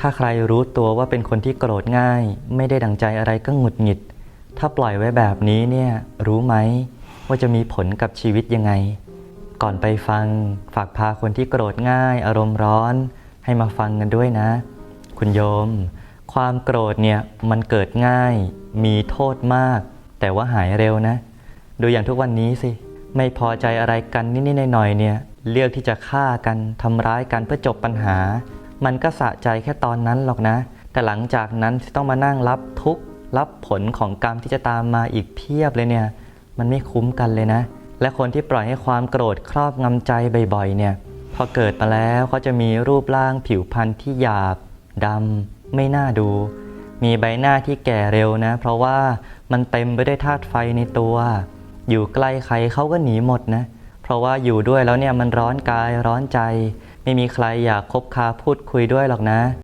ถ้าใครรู้ตัวว่าเป็นคนที่โกรธง่าย ไม่ได้ดังใจอะไรก็หงุดหงิด ถ้าปล่อยไว้แบบนี้เนี่ยรู้ไหมว่าจะมีผลกับชีวิตยังไง ก่อนไปฟังฝากพาคนที่โกรธง่าย อารมณ์ร้อน ให้มาฟังกันด้วยนะ คุณโยม ความโกรธเนี่ยมันเกิดง่าย มีโทษมาก แต่ว่าหายเร็วนะ ดูอย่างทุกวันนี้สิ ไม่พอใจอะไรกันนิดๆหน่อยๆเนี่ยเลือกที่จะฆ่ากันทำร้ายกันเพื่อจบปัญหา มันก็สะใจแค่ตอนนั้นหรอกนะ แต่หลังจากนั้นต้องมานั่งรับทุกข์รับผลของกรรมที่จะตามมาอีกเพียบเลยเนี่ย มันไม่คุ้มกันเลยนะ และคนที่ปล่อยให้ความโกรธครอบงำใจบ่อยๆ เนี่ย พอเกิดมาแล้วเขาจะมีรูปร่างผิวพรรณที่หยาบดำไม่น่าดู มีใบหน้าที่แก่เร็วนะ เพราะว่ามันเต็มไปด้วยธาตุไฟในตัว อยู่ใกล้ใครเขาก็หนีหมดนะ เพราะว่าอยู่ด้วยแล้วเนี่ยมันร้อนกายร้อนใจ ไม่มีใครอยากคบค้าพูดคุยด้วยหรอกนะ